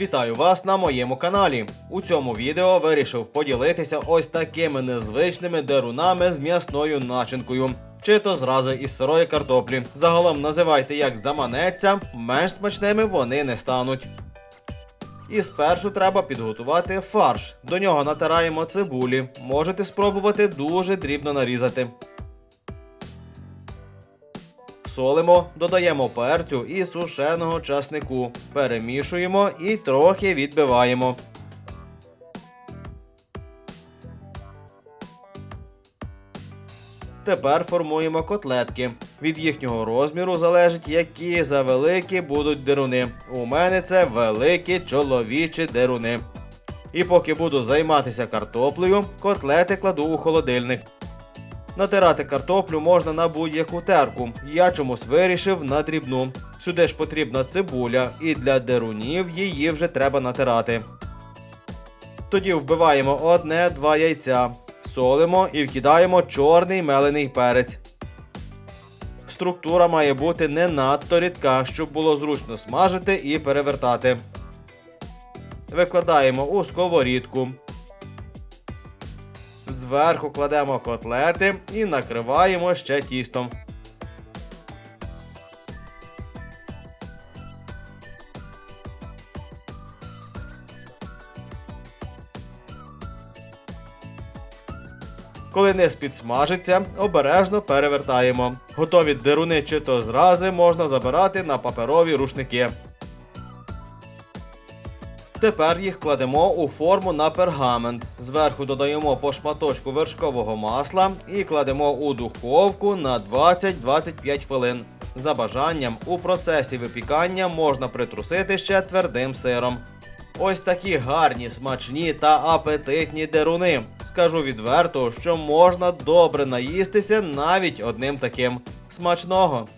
Вітаю вас на моєму каналі. У цьому відео вирішив поділитися ось такими незвичними дерунами з м'ясною начинкою. Чи то зрази із сирої картоплі. Загалом називайте як заманеться, менш смачними вони не стануть. І спершу треба підготувати фарш. До нього натираємо цибулі. Можете спробувати дуже дрібно нарізати. Солимо, додаємо перцю і сушеного часнику. Перемішуємо і трохи відбиваємо. Тепер формуємо котлетки. Від їхнього розміру залежить, які завеликі будуть деруни. У мене це великі чоловічі деруни. І поки буду займатися картоплею, котлети кладу у холодильник. Натирати картоплю можна на будь-яку терку. Я чомусь вирішив на дрібну. Сюди ж потрібна цибуля, і для дерунів її вже треба натирати. Тоді вбиваємо одне-два яйця, солимо і вкидаємо чорний мелений перець. Структура має бути не надто рідка, щоб було зручно смажити і перевертати. Викладаємо у сковорідку. Зверху кладемо котлети і накриваємо ще тістом. Коли низ підсмажиться, обережно перевертаємо. Готові деруни чи то зрази можна забирати на паперові рушники. Тепер їх кладемо у форму на пергамент. Зверху додаємо по шматочку вершкового масла і кладемо у духовку на 20-25 хвилин. За бажанням у процесі випікання можна притрусити ще твердим сиром. Ось такі гарні, смачні та апетитні деруни. Скажу відверто, що можна добре наїстися навіть одним таким. Смачного!